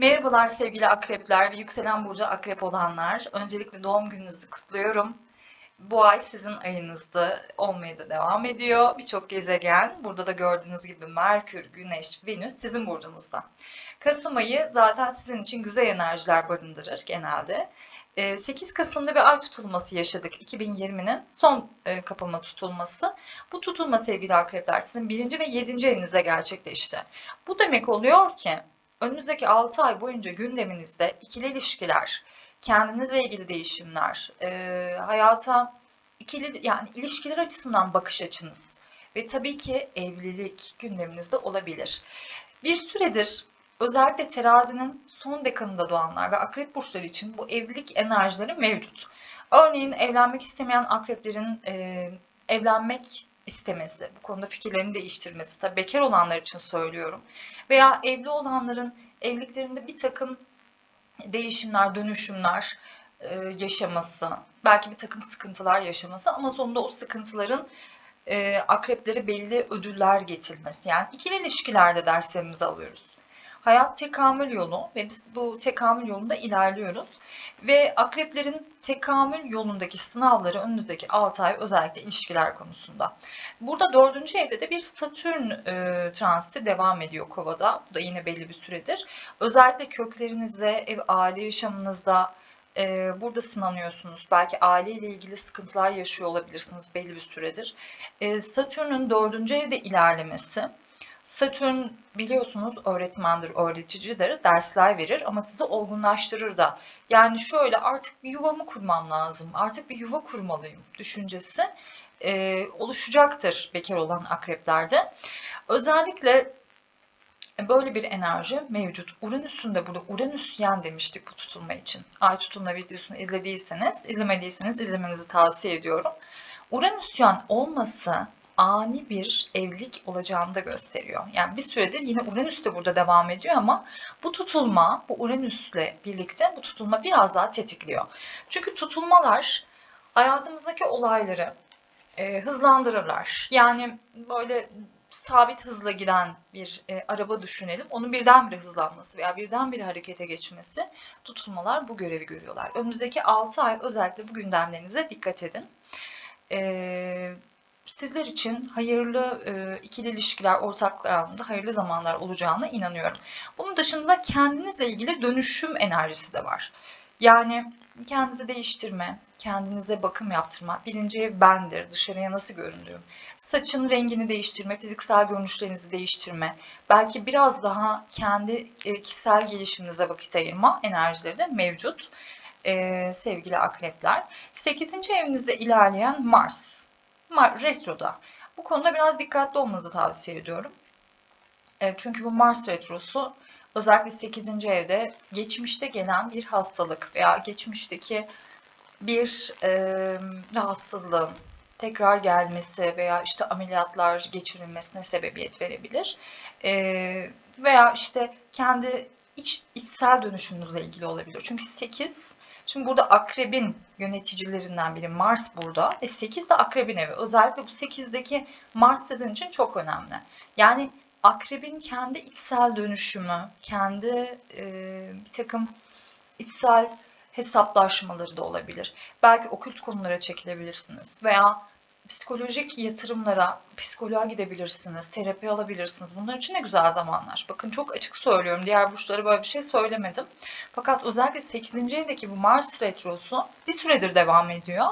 Merhabalar sevgili akrepler ve yükselen burcu akrep olanlar. Öncelikle doğum gününüzü kutluyorum. Bu ay sizin ayınızda olmaya da devam ediyor. Birçok gezegen, burada da gördüğünüz gibi Merkür, Güneş, Venüs sizin burcunuzda. Kasım ayı zaten sizin için güzel enerjiler barındırır genelde. 8 Kasım'da bir ay tutulması yaşadık 2020'nin son e, kapama tutulması. Bu tutulma sevgili akrepler sizin birinci ve yedinci evinize gerçekleşti. Bu demek oluyor ki önümüzdeki 6 ay boyunca gündeminizde ikili ilişkiler, kendinizle ilgili değişimler, e, hayata ikili yani ilişkiler açısından bakış açınız ve tabii ki evlilik gündeminizde olabilir. Bir süredir özellikle terazinin son dekanında doğanlar ve akrep burçları için bu evlilik enerjileri mevcut. Örneğin evlenmek istemeyen akreplerin e, evlenmek istemesi, bu konuda fikirlerini değiştirmesi, tabii bekar olanlar için söylüyorum. Veya evli olanların evliliklerinde bir takım değişimler, dönüşümler e, yaşaması, belki bir takım sıkıntılar yaşaması ama sonunda o sıkıntıların e, akreplere belli ödüller getirmesi. Yani ikili ilişkilerde derslerimizi alıyoruz. Hayat tekamül yolu ve biz bu tekamül yolunda ilerliyoruz. Ve akreplerin tekamül yolundaki sınavları önümüzdeki 6 ay özellikle ilişkiler konusunda. Burada dördüncü evde de bir Satürn e, transiti devam ediyor Kova'da. Bu da yine belli bir süredir. Özellikle köklerinizde, ev aile yaşamınızda, e, burada sınanıyorsunuz. Belki aileyle ilgili sıkıntılar yaşıyor olabilirsiniz belli bir süredir. E, Satürn'ün dördüncü evde ilerlemesi Satürn biliyorsunuz öğretmendir, öğreticidir, dersler verir ama sizi olgunlaştırır da. Yani şöyle artık bir yuvamı kurmam lazım, artık bir yuva kurmalıyım düşüncesi e, oluşacaktır bekar olan akreplerde. Özellikle böyle bir enerji mevcut. Uranüs'ün de burada Uranüs yen demiştik bu tutulma için. Ay tutulma videosunu izlediyseniz, izlemediyseniz izlemenizi tavsiye ediyorum. Uranüs yan olması ani bir evlilik olacağını da gösteriyor. Yani bir süredir yine Uranüs de burada devam ediyor ama bu tutulma, bu Uranüs'le birlikte bu tutulma biraz daha tetikliyor. Çünkü tutulmalar hayatımızdaki olayları e, hızlandırırlar. Yani böyle sabit hızla giden bir e, araba düşünelim. Onun birdenbire hızlanması veya birdenbire harekete geçmesi tutulmalar bu görevi görüyorlar. Önümüzdeki 6 ay özellikle bu gündemlerinize dikkat edin. E, sizler için hayırlı e, ikili ilişkiler, ortaklar anlamında hayırlı zamanlar olacağına inanıyorum. Bunun dışında kendinizle ilgili dönüşüm enerjisi de var. Yani kendinizi değiştirme, kendinize bakım yaptırma, birinci bendir, dışarıya nasıl göründüğüm, saçın rengini değiştirme, fiziksel görünüşlerinizi değiştirme, belki biraz daha kendi e, kişisel gelişiminize vakit ayırma enerjileri de mevcut ee, sevgili akrepler. 8. evinizde ilerleyen Mars retroda. Bu konuda biraz dikkatli olmanızı tavsiye ediyorum. E, çünkü bu Mars retrosu özellikle 8. evde geçmişte gelen bir hastalık veya geçmişteki bir e, rahatsızlığın tekrar gelmesi veya işte ameliyatlar geçirilmesine sebebiyet verebilir. E, veya işte kendi iç, içsel dönüşümünüzle ilgili olabilir. Çünkü 8 Şimdi burada akrebin yöneticilerinden biri Mars burada ve 8 de akrebin evi. Özellikle bu 8'deki Mars sizin için çok önemli. Yani akrebin kendi içsel dönüşümü, kendi e, bir takım içsel hesaplaşmaları da olabilir. Belki okült konulara çekilebilirsiniz veya psikolojik yatırımlara, psikoloğa gidebilirsiniz, terapi alabilirsiniz. Bunlar için de güzel zamanlar. Bakın çok açık söylüyorum. Diğer burçlara böyle bir şey söylemedim. Fakat özellikle 8. evdeki bu Mars retrosu bir süredir devam ediyor.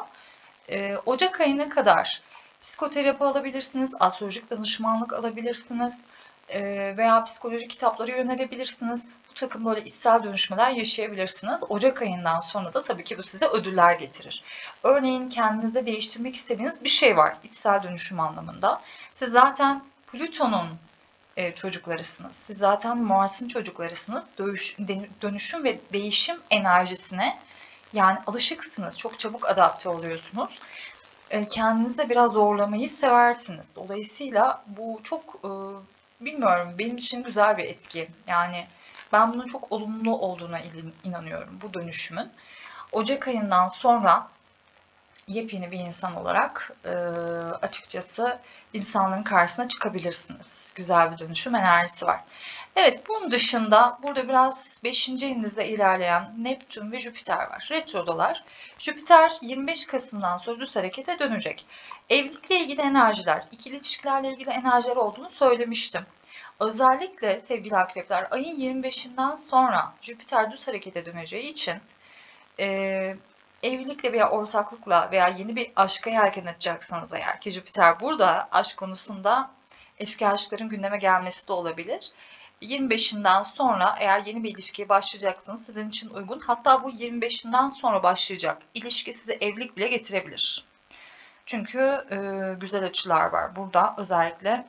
Ee, Ocak ayına kadar psikoterapi alabilirsiniz, astrolojik danışmanlık alabilirsiniz e, veya psikolojik kitaplara yönelebilirsiniz takım böyle içsel dönüşmeler yaşayabilirsiniz. Ocak ayından sonra da tabii ki bu size ödüller getirir. Örneğin kendinizde değiştirmek istediğiniz bir şey var içsel dönüşüm anlamında. Siz zaten Plüton'un e, çocuklarısınız. Siz zaten Mars'ın çocuklarısınız. dönüşüm ve değişim enerjisine yani alışıksınız. Çok çabuk adapte oluyorsunuz. E, kendinizi biraz zorlamayı seversiniz. Dolayısıyla bu çok e, bilmiyorum benim için güzel bir etki. Yani ben bunun çok olumlu olduğuna inanıyorum bu dönüşümün. Ocak ayından sonra yepyeni bir insan olarak e, açıkçası insanların karşısına çıkabilirsiniz. Güzel bir dönüşüm enerjisi var. Evet, bunun dışında burada biraz 5. evinizde ilerleyen Neptün ve Jüpiter var. Retrodalar. Jüpiter 25 Kasım'dan sonra düz harekete dönecek. Evlilikle ilgili enerjiler, ikili ilişkilerle ilgili enerjiler olduğunu söylemiştim. Özellikle sevgili akrepler ayın 25'inden sonra Jüpiter düz harekete döneceği için e, evlilikle veya ortaklıkla veya yeni bir aşka yelken açacaksanız eğer ki Jüpiter burada aşk konusunda eski aşkların gündeme gelmesi de olabilir. 25'inden sonra eğer yeni bir ilişkiye başlayacaksınız sizin için uygun. Hatta bu 25'inden sonra başlayacak ilişki size evlilik bile getirebilir. Çünkü e, güzel açılar var. Burada özellikle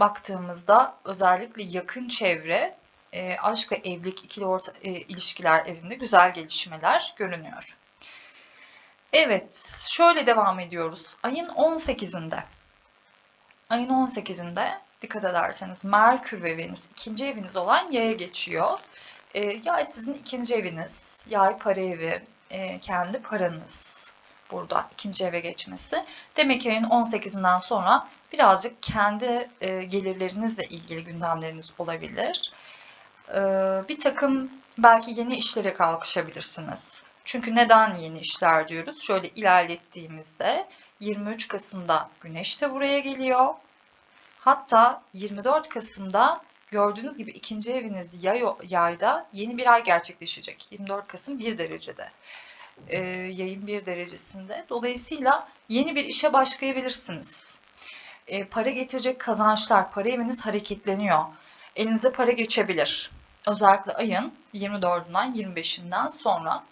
baktığımızda özellikle yakın çevre, e, aşk ve evlilik ikili orta, e, ilişkiler evinde güzel gelişmeler görünüyor. Evet, şöyle devam ediyoruz. Ayın 18'inde. Ayın 18'inde dikkat ederseniz Merkür ve Venüs ikinci eviniz olan yaya geçiyor. E, yay sizin ikinci eviniz. Yay para evi, e, kendi paranız burada ikinci eve geçmesi. Demek ki ayın 18'inden sonra birazcık kendi e, gelirlerinizle ilgili gündemleriniz olabilir. E, bir takım belki yeni işlere kalkışabilirsiniz. Çünkü neden yeni işler diyoruz? Şöyle ilerlettiğimizde 23 Kasım'da Güneş de buraya geliyor. Hatta 24 Kasım'da gördüğünüz gibi ikinci eviniz yay, yayda yeni bir ay gerçekleşecek. 24 Kasım 1 derecede. Ee, yayın 1 derecesinde. Dolayısıyla yeni bir işe başlayabilirsiniz. Ee, para getirecek kazançlar, para eviniz hareketleniyor. Elinize para geçebilir. Özellikle ayın 24'ünden 25'inden sonra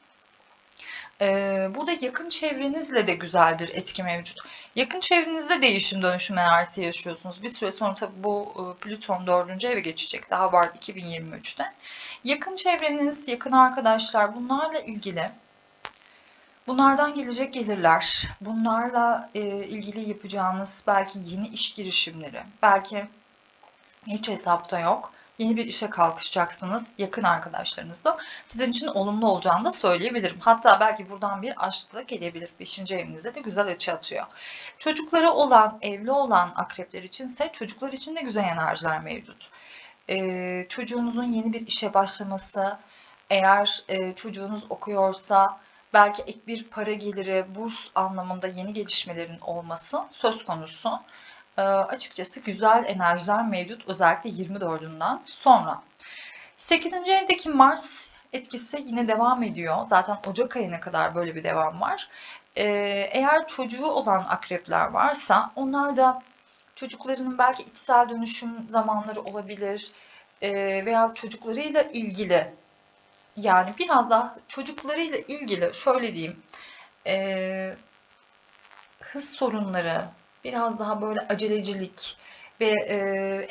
ee, burada yakın çevrenizle de güzel bir etki mevcut. Yakın çevrenizde değişim dönüşüm enerjisi yaşıyorsunuz. Bir süre sonra tabii bu e, Plüton 4. eve geçecek. Daha var 2023'te. Yakın çevreniz, yakın arkadaşlar bunlarla ilgili Bunlardan gelecek gelirler, bunlarla e, ilgili yapacağınız belki yeni iş girişimleri, belki hiç hesapta yok yeni bir işe kalkışacaksınız yakın arkadaşlarınızla. Sizin için olumlu olacağını da söyleyebilirim. Hatta belki buradan bir da gelebilir. Beşinci evinizde de güzel açı atıyor. Çocukları olan, evli olan akrepler içinse çocuklar için de güzel enerjiler mevcut. Ee, çocuğunuzun yeni bir işe başlaması, eğer e, çocuğunuz okuyorsa belki ek bir para geliri, burs anlamında yeni gelişmelerin olması söz konusu e, açıkçası güzel enerjiler mevcut özellikle 24'ünden sonra. 8. evdeki Mars etkisi yine devam ediyor. Zaten Ocak ayına kadar böyle bir devam var. Ee, eğer çocuğu olan akrepler varsa onlar da çocuklarının belki içsel dönüşüm zamanları olabilir ee, veya çocuklarıyla ilgili yani biraz daha çocuklarıyla ilgili şöyle diyeyim e, hız sorunları biraz daha böyle acelecilik ve e,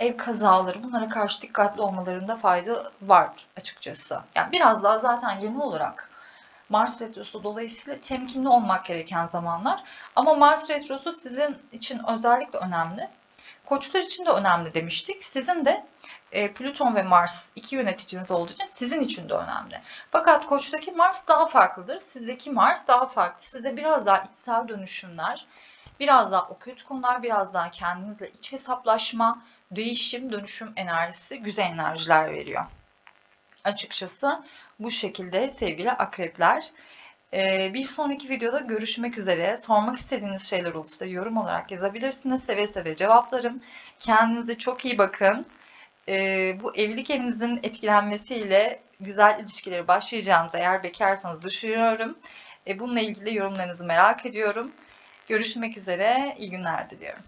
ev kazaları bunlara karşı dikkatli olmalarında fayda var açıkçası. Yani biraz daha zaten genel olarak Mars Retrosu dolayısıyla temkinli olmak gereken zamanlar. Ama Mars Retrosu sizin için özellikle önemli. Koçlar için de önemli demiştik. Sizin de e, Plüton ve Mars iki yöneticiniz olduğu için sizin için de önemli. Fakat Koç'taki Mars daha farklıdır. Sizdeki Mars daha farklı. Sizde biraz daha içsel dönüşümler, Biraz daha okült konular, biraz daha kendinizle iç hesaplaşma, değişim, dönüşüm enerjisi güzel enerjiler veriyor. Açıkçası bu şekilde sevgili akrepler. Ee, bir sonraki videoda görüşmek üzere. Sormak istediğiniz şeyler olursa yorum olarak yazabilirsiniz. Seve seve cevaplarım. Kendinize çok iyi bakın. Ee, bu evlilik evinizin etkilenmesiyle güzel ilişkileri başlayacağınızı eğer bekarsanız düşünüyorum. Ee, bununla ilgili yorumlarınızı merak ediyorum. Görüşmek üzere, iyi günler diliyorum.